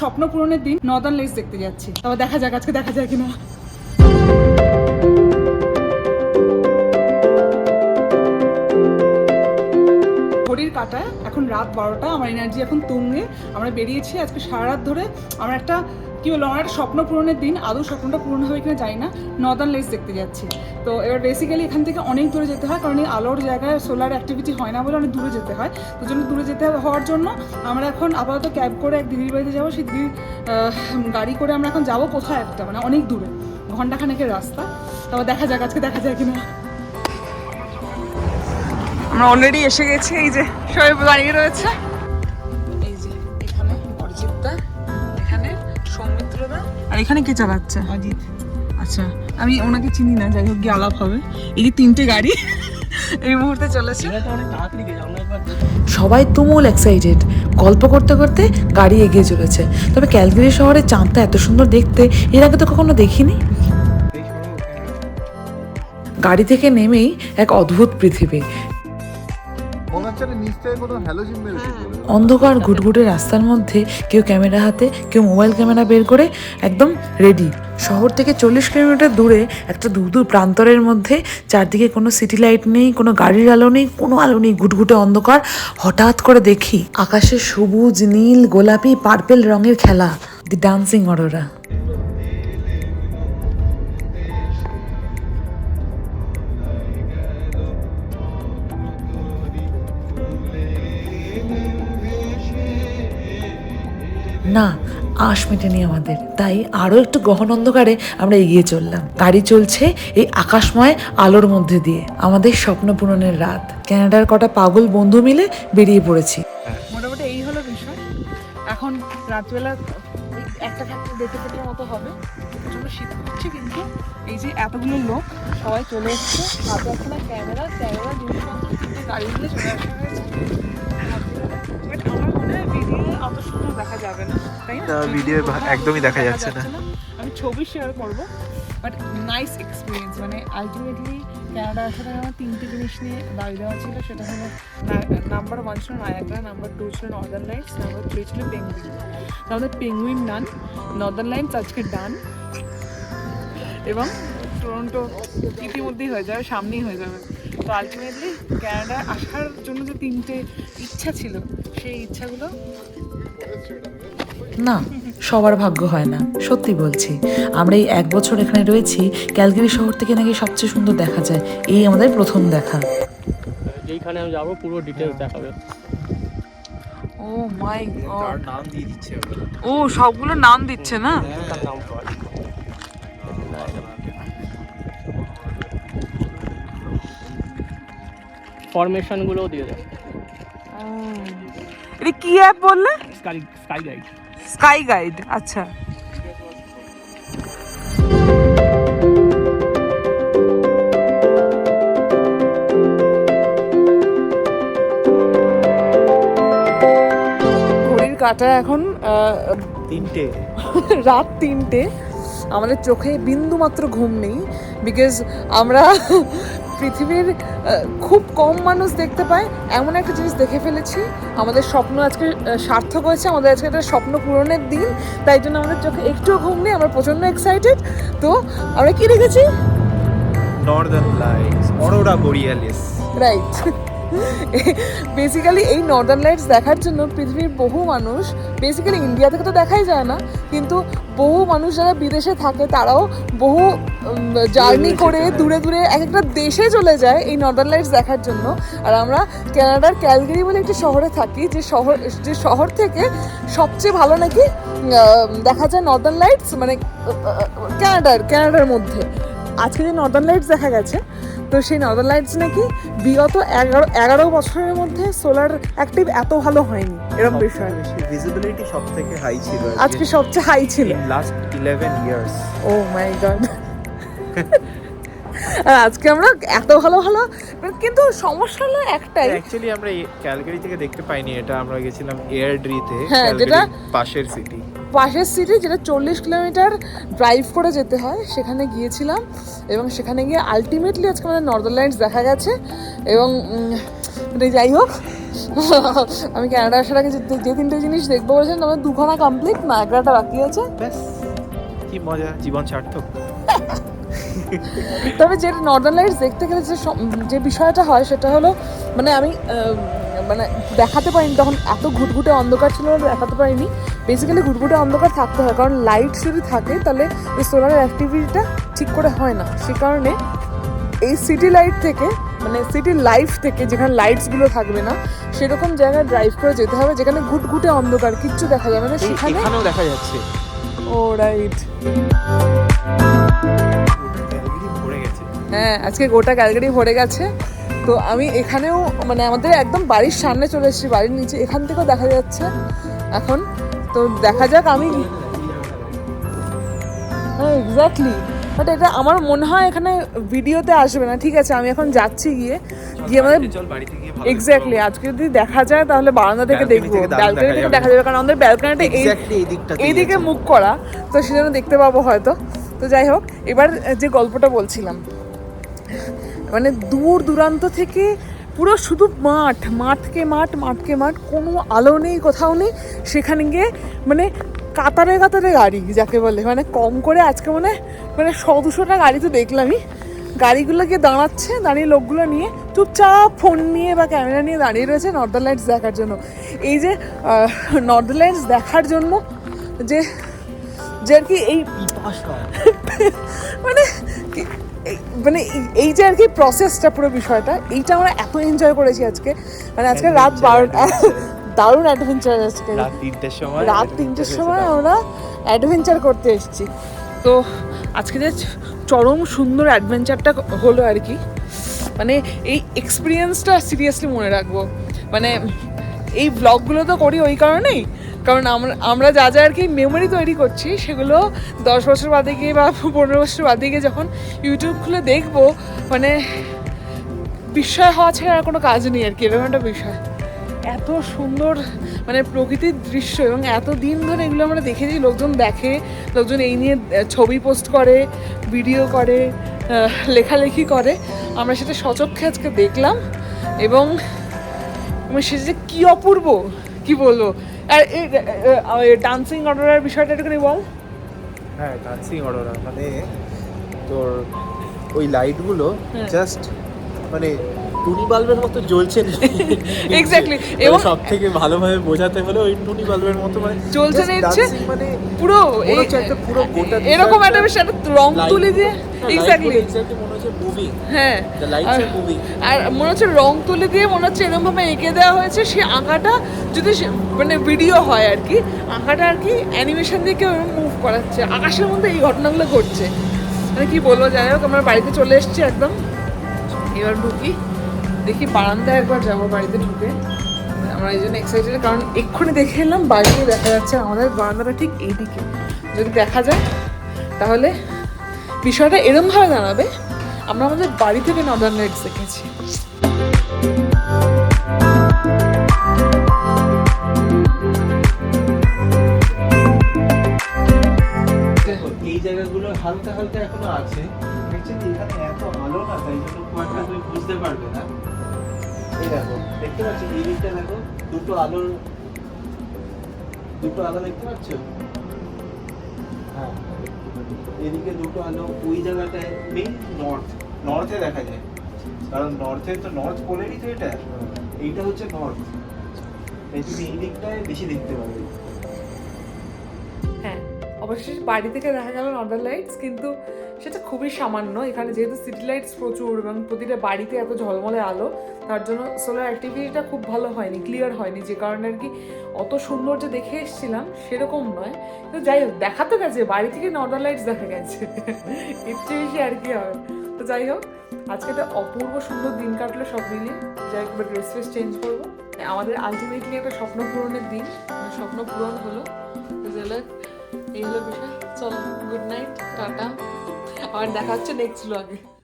স্বপ্ন পূরণের দিন নর্দার্ন লেস দেখতে যাচ্ছি। তবে দেখা যাক, আজকে দেখা যায় কিনা। ঘড়ির কাটায় এখন রাত বারোটা, আমার এনার্জি এখন তুঙ্গে। আমরা বেরিয়েছি আজকে সারা রাত ধরে। আমরা একটা কি বলব, আমার স্বপ্ন পূরণের দিন, আদৌ স্বপ্নটা পূরণ হবে কিনা জানি না নর্দার্ন লাইটস দেখতে যাচ্ছি। তো এবার বেসিক্যালি এখান থেকে অনেক দূরে যেতে হয়, কারণ এই আলোর জায়গায় সোলার অ্যাক্টিভিটি হয় না বলে অনেক দূরে যেতে হয়। তো জন্য দূরে যেতে হওয়ার জন্য আমরা এখন আপাতত ক্যাব করে এক দিদির বাড়িতে যাব। সেই দিদির গাড়ি করে আমরা এখন যাব কোথায় একটা মানে অনেক দূরে, ঘন্টাখানেকের রাস্তা। তারপর দেখা যাক আজকে দেখা যায় কিনা। আমরা অলরেডি এসে গেছি, এই যে সবাই দাঁড়িয়ে রয়েছে। আর এখানে কে চালাচ্ছে? অজিত। আচ্ছা আমি ওনাকে চিনি না যাই হোক গিয়ে আলাপ হবে। এই যে তিনটে গাড়ি এই মুহূর্তে চলেছে। সবাই তুমুল এক্সাইটেড গল্প করতে করতে গাড়ি এগিয়ে চলেছে। তবে ক্যালগেরি শহরের চাঁদটা এত সুন্দর দেখতে এর আগে তো কখনো দেখিনি। গাড়ি থেকে নেমেই এক অদ্ভুত পৃথিবী। অন্ধকার ঘুটঘুটে রাস্তার মধ্যে কেউ ক্যামেরা হাতে, কেউ মোবাইল ক্যামেরা বের করে একদম রেডি শহর থেকে চল্লিশ কিলোমিটার দূরে একটা দূর দূর প্রান্তরের মধ্যে চারদিকে কোনো সিটি লাইট নেই, কোনো গাড়ির আলো নেই, কোনো আলো নেই, ঘুটঘুটে অন্ধকার। হঠাৎ করে দেখি আকাশে সবুজ, নীল, গোলাপি পার্পেল রঙের খেলা। The dancing aurora. না, আশ মেটেনি আমাদের। তাই আরও একটু গহন অন্ধকারে আমরা এগিয়ে চললাম। গাড়ি চলছে এই আকাশময় আলোর মধ্যে দিয়ে। আমাদের স্বপ্ন পূরণের রাত। ক্যানাডার কটা পাগল বন্ধু মিলে বেরিয়ে পড়েছি। মোটামুটি এই হলো বিষয়। এখন রাতবেলা একটা ফ্যাক্টরি দেখে ফেটার মতো হবে। শীত করছে কিন্তু এই যে এতগুলো লোক, সবাই চলে এসছে। হাতে ক্যামেরা ক্যামেরা জিনিসপত্র কিন্তু গাড়ি নিয়ে চলে আসা হয়েছে। ভিডিও অত সুন্দর দেখা যাবে না তাই না? video একদমই দেখা যাচ্ছে না। আমি ছবি শেয়ার করব বাট নাইস এক্সপিরিয়েন্স মানে আলটিমেটলি ক্যানাডা আসার আমার তিনটে জিনিস নিয়ে দাবি দেওয়া ছিল সেটা হলো নাম্বার ওয়ান ছিল নায়াগ্রা নাম্বার টু ছিল নর্দার্ন লাইটস নাম্বার থ্রি ছিল পেঙ্গুইন আমাদের পেঙ্গুইন ডান নর্দার্ন লাইটস আজকে ডান এবং টরন্টো ইতিমধ্যেই হয়ে যাবে সামনেই হয়ে যাবে। তো আলটিমেটলি ক্যানাডা আসার জন্য যে তিনটে ইচ্ছা ছিল সেই ইচ্ছাগুলো? না সবার ভাগ্য হয় না সত্যি বলছি। আমরা এই এক বছর এখানে রয়েছি ক্যালগেরি শহর থেকে নাকি সবচেয়ে সুন্দর দেখা যায় এই আমাদের প্রথম দেখা। যেইখানে আমি যাব পুরো ডিটেলস দেখাবে। Oh my god. নাম দিয়ে দিচ্ছে ও সবগুলো নাম দিচ্ছে না? তার নাম ফরমেশনগুলোও দিয়ে দেয়। এটা কি অ্যাপ বললে? Sky Sky Guide Sky Guide আচ্ছা। ঘড়ির কাটা এখন তিনটে। রাত তিনটে। আমাদের চোখে বিন্দুমাত্র ঘুম নেই বিকজ আমরা পৃথিবীর খুব কম মানুষ দেখতে পায় এমন একটা জিনিস দেখে ফেলেছি। আমাদের স্বপ্ন আজকে সার্থক হয়েছে। আমাদের আজকে একটা স্বপ্ন পূরণের দিন। তাই জন্য আমাদের চোখে একটুও ঘুম নেই। আমরা প্রচণ্ড এক্সাইটেড তো আমরা কি দেখেছি? Northern lights aurora borealis. Right basically এই নর্দার্ন লাইটস দেখার জন্য পৃথিবীর বহু মানুষ বেসিক্যালি ইন্ডিয়া থেকে তো দেখাই যায় না কিন্তু বহু মানুষ যারা বিদেশে থাকে তারাও বহু জার্নি করে দূরে দূরে এক একটা দেশে চলে যায় এই নর্দার্ন লাইটস দেখার জন্য। আর আমরা ক্যানাডার ক্যালগেরি বলে একটি শহরে থাকি যে শহর যে শহর থেকে সবচেয়ে ভালো নাকি দেখা যায় নর্দার্ন লাইটস মানে ক্যানাডার ক্যানাডার মধ্যে। আজকে যে নর্দার্ন লাইটস দেখা গেছে তো সেই নর্দার্ন লাইটস নাকি বিগত এগারো এগারো বছরের মধ্যে সোলার অ্যাক্টিভ এত ভালো হয়নি এরকম বিষয়। ভিজিবিলিটি সব থেকে হাই ছিল আজকে। সবচেয়ে হাই ছিল। Last 11 years oh my god আর আজকে আমরা এত ভালো ভালো কিন্তু সমস্যা হলো একটাই। অ্যাকচুয়ালি আমরা ক্যালগারি থেকে দেখতে পাইনি এটা আমরা গেছিলাম এয়ারড্রিতে হ্যাঁ, যেটা- পাশের সিটি পাশের সিটি যেটা চল্লিশ কিলোমিটার ড্রাইভ করে যেতে হয় সেখানে গিয়েছিলাম এবং সেখানে গিয়ে আলটিমেটলি আজকে আমাদের লাইটস দেখা গেছে এবং মানে যাই হোক আমি ক্যানাডা আসার আগে যে তিনটে জিনিস দেখব বলেছেন আমার দুখানা কমপ্লিট না এগারোটা বাকি আছে। কি মজা জীবন সার্থক। তবে যে নর্দার্ন লাইটস দেখতে গেলে যে যে বিষয়টা হয় সেটা হলো মানে আমি মানে দেখাতে পারিনি তখন এত ঘুটঘুটে অন্ধকার ছিল না দেখাতে পারিনি। বেসিক্যালি ঘুটঘুটে অন্ধকার থাকতে হয় কারণ লাইট যদি থাকে তাহলে ওই সোলার অ্যাক্টিভিটিটা ঠিক করে হয় না। সে কারণে এই সিটি লাইট থেকে মানে সিটি লাইফ থেকে যেখানে লাইটসগুলো থাকবে না সেরকম জায়গায় ড্রাইভ করে যেতে হবে যেখানে ঘুটঘুটে অন্ধকার কিচ্ছু দেখা যাবে না এই সেখানে দেখা যাচ্ছে। ও রাইট হ্যাঁ আজকে গোটা ক্যালগারি ভরে গেছে। তো আমি এখানেও মানে আমাদের একদম বাড়ির সামনে চলে এসেছি বাড়ির নিচে। এখান থেকেও দেখা যাচ্ছে এখন। তো দেখা যাক আমি হ্যাঁ এক্স্যাক্টলি বাট এটা আমার মনে হয় এখানে ভিডিওতে আসবে না। ঠিক আছে আমি এখন যাচ্ছি গিয়ে। গিয়ে আমাদের এক্স্যাক্টলি আজকে যদি দেখা যায় তাহলে বারান্দা থেকে দেখব। ব্যালকনি দেখা থেকে যাবে। দেখা যাবে কারণ আমাদের ব্যালকনিটা এইদিকে মুখ করা তো সেজন্য দেখতে পাবো হয়তো। তো যাই হোক এবার যে গল্পটা বলছিলাম। মানে দূর দূরান্ত থেকে পুরো শুধু মাঠ মাঠকে মাঠ মাঠকে মাঠ কোনো আলো নেই কোথাও নেই। সেখানে গিয়ে মানে কাতারে কাতারে গাড়ি যাকে বলে। মানে কম করে আজকে মানে মানে শ দুশোটা গাড়ি তো দেখলামই। গাড়িগুলো গিয়ে দাঁড়াচ্ছে দাঁড়িয়ে লোকগুলো নিয়ে চুপচাপ ফোন নিয়ে বা ক্যামেরা নিয়ে দাঁড়িয়ে রয়েছে নর্দার্ন লাইটস দেখার জন্য। এই যে নর্দার্ন লাইটস দেখার জন্য যে যে আর কি এই মানে মানে এই- যে আর কি প্রসেসটা পুরো বিষয়টা এইটা আমরা এত এনজয় করেছি আজকে। মানে আজকে রাত বারোটা দারুণ অ্যাডভেঞ্চার আজকে। রাত তিনটের সময় রাত তিনটের সময় আমরা অ্যাডভেঞ্চার করতে এসেছি। তো আজকে যে চরম সুন্দর অ্যাডভেঞ্চারটা হলো আর কি মানে এই এক্সপিরিয়েন্সটা সিরিয়াসলি মনে রাখব। মানে এই ব্লগগুলো তো করি ওই কারণেই কারণ আমরা আমরা যা যা আর কি মেমোরি তৈরি করছি, সেগুলো দশ বছর বাদে গিয়ে বা পনেরো বছর বাদে গিয়ে যখন ইউটিউব খুলে দেখব মানে বিস্ময় হওয়া ছাড়া আর কোনো কাজ নেই আর কি, এরকম একটা বিষয়। এত সুন্দর মানে প্রকৃতির দৃশ্য এবং এত দিন ধরে এগুলো আমরা দেখেছি, লোকজন দেখে, লোকজন এই নিয়ে ছবি পোস্ট করে ভিডিও করে লেখালেখি করে, আমরা সেটা সচক্ষে আজকে দেখলাম এবং সেটা যে কী অপূর্ব, কি বলব? আর এই ডান্সিং অর্ডারের বিষয়টা একটুখানি বল হ্যাঁ ডান্সিং অর্ডার মানে তোর ওই লাইটগুলো হ্যাঁ। জাস্ট মানে টুনি বাল্বের মতো জ্বলছে Exactly, এবং- সব থেকে ভালোভাবে বোঝাতে হলে ওই টুনি বাল্বের মতো মানে জ্বলছে নিচ্ছে মানে পুরো এই- একটা পুরো গোটা এরকম একটা বিষয় একটা রং তুলে দিয়ে এক্স্যাক্টলি এক্স্যাক্টলি মনে হচ্ছে মুভিং হ্যাঁ। দ্য লাইটস আর- মুভিং মনে হচ্ছে রং তুলে দিয়ে মনে হচ্ছে এরকম ভাবে এঁকে দেওয়া হয়েছে। সেই আঁকাটা যদি সে- মানে ভিডিও হয় আর কি আঁকাটা আর কি অ্যানিমেশন দিয়ে কেউ মুভ করাচ্ছে। আকাশের মধ্যে এই ঘটনাগুলো ঘটছে। মানে কি বলব? যাই হোক আমরা বাড়িতে চলে এসেছি একদম। এবার ঢুকি। দেখি বারান্দায় একবার যাব, বাড়িতে ঢুকে। আমরা এই জন্য এক্সাইটেড কারণ এক্ষুনি দেখে এলাম বাড়িতে দেখা যাচ্ছে আমাদের বারান্দাটা ঠিক এইদিকে। যদি দেখা যায়, তাহলে বিষয়টা এরমভাবে দাঁড়াবে, আমরা আমাদের বাড়ি থেকে নদার লাইটস দেখেছি। দুটো আলোর দুটো আলো দেখতে পাচ্ছ? হ্যাঁ এদিকে দুটো আলো ওই জায়গাটায় মেইন নর্থ নর্থে দেখা যায়। কারণ নর্থে তো নর্থ পোলেরই তো এটা। এইটা হচ্ছে নর্থ তাই তুমি এই দিকটায় বেশি দেখতে পাবে। অবশ্যই বাড়ি থেকে দেখা গেল নর্দার্ন লাইটস কিন্তু সেটা খুবই সামান্য। এখানে যেহেতু সিটি লাইটস প্রচুর এবং প্রতিটা বাড়িতে এত ঝলমলে আলো তার জন্য সোলার অ্যাক্টিভিটিটা খুব ভালো হয়নি ক্লিয়ার হয়নি। যে কারণে আর কি অত সুন্দর যে দেখে এসেছিলাম সেরকম নয়। তো যাই হোক দেখা তো গেছে বাড়ি থেকে নর্দার্ন লাইটস দেখা গেছে। এর বেশি আর কি হবে। তো যাই হোক আজকে একটা অপূর্ব সুন্দর দিন কাটলো সব মিলিয়ে। যাই হোক ড্রেস ফ্রেস চেঞ্জ করব। আমাদের আলটিমেটলি একটা স্বপ্ন পূরণের দিন মানে স্বপ্ন পূরণ হলো। তো হোক, এই হলো বিষয়। চলো গুড নাইট টাটা। আবার দেখা হচ্ছে নেক্সট ব্লগে